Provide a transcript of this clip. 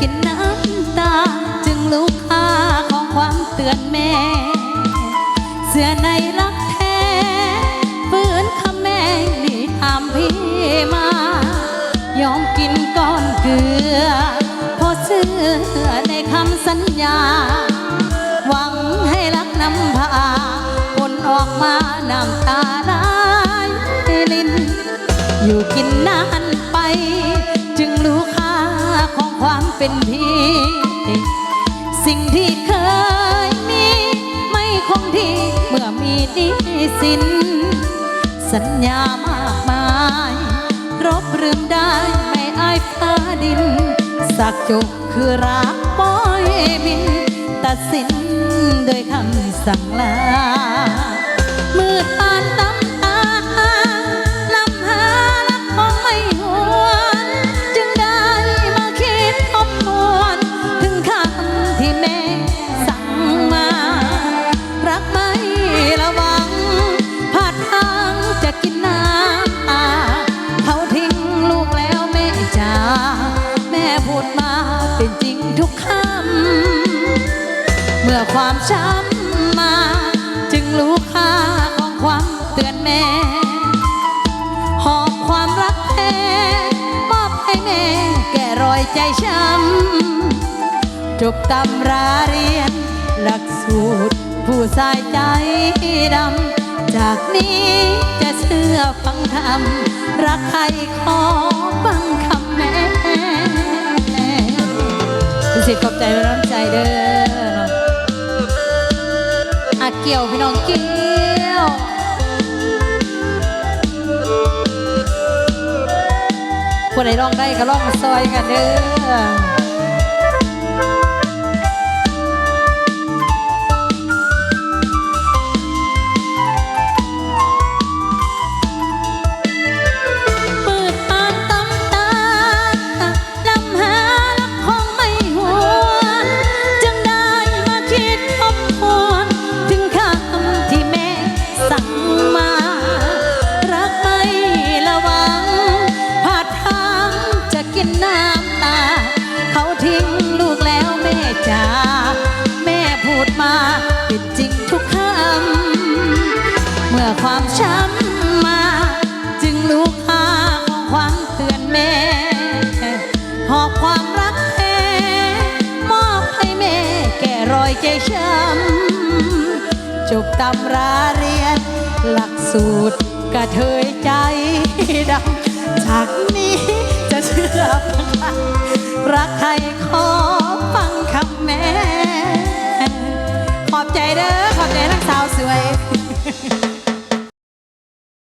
กินน้ำตา จึงรู้ค่าของความเตือนแม่ เสื้อในรักแท้ฝืนคำแม่นีตามพี่มา ยอมกินก้อนเกลือเพอเชื่อในคำสัญญา หวังให้รักนำพาผลออกมาน้ำตาไหลลินอยู่กินนาน เป็นพี่ สิ่งที่เคยมี ไม่คงที่เมื่อมีนี้สิน สัญญามากมายรบเรื่องได้ไม่อายฟ้าดิน สักจบคือรักปล่อยบิน ตัดสินโดยคำสั่งลามืดผ่านตา อความช้ำมา จึงรู้ค่าของความเตือนแม่หอบความรักแท้มอบให้แม่ แก่รอยใจช้ำจบตำราเรียน หลักสูตร ผู้สายใจดำ จากนี้จะเชื่อฟังธรรม รักใครขอฟังคำแม่พิเศษขอบใจและน้ำใจเด้อ กี่ยวพี่น้องเกี่ยวคนไหนร้องได้ก็ร้องมาซอยกันเด้อ เมื่อความช้ำมา จึงรู้ค่าของความเตือนแม่หอบความรักแท้มอบให้แม่แก่รอยใจช้ำจบตำราเรียน หลักสูตรกระเทยใจดำจากนี้จะเชื่อฟังรักใครขอฟังคำแม่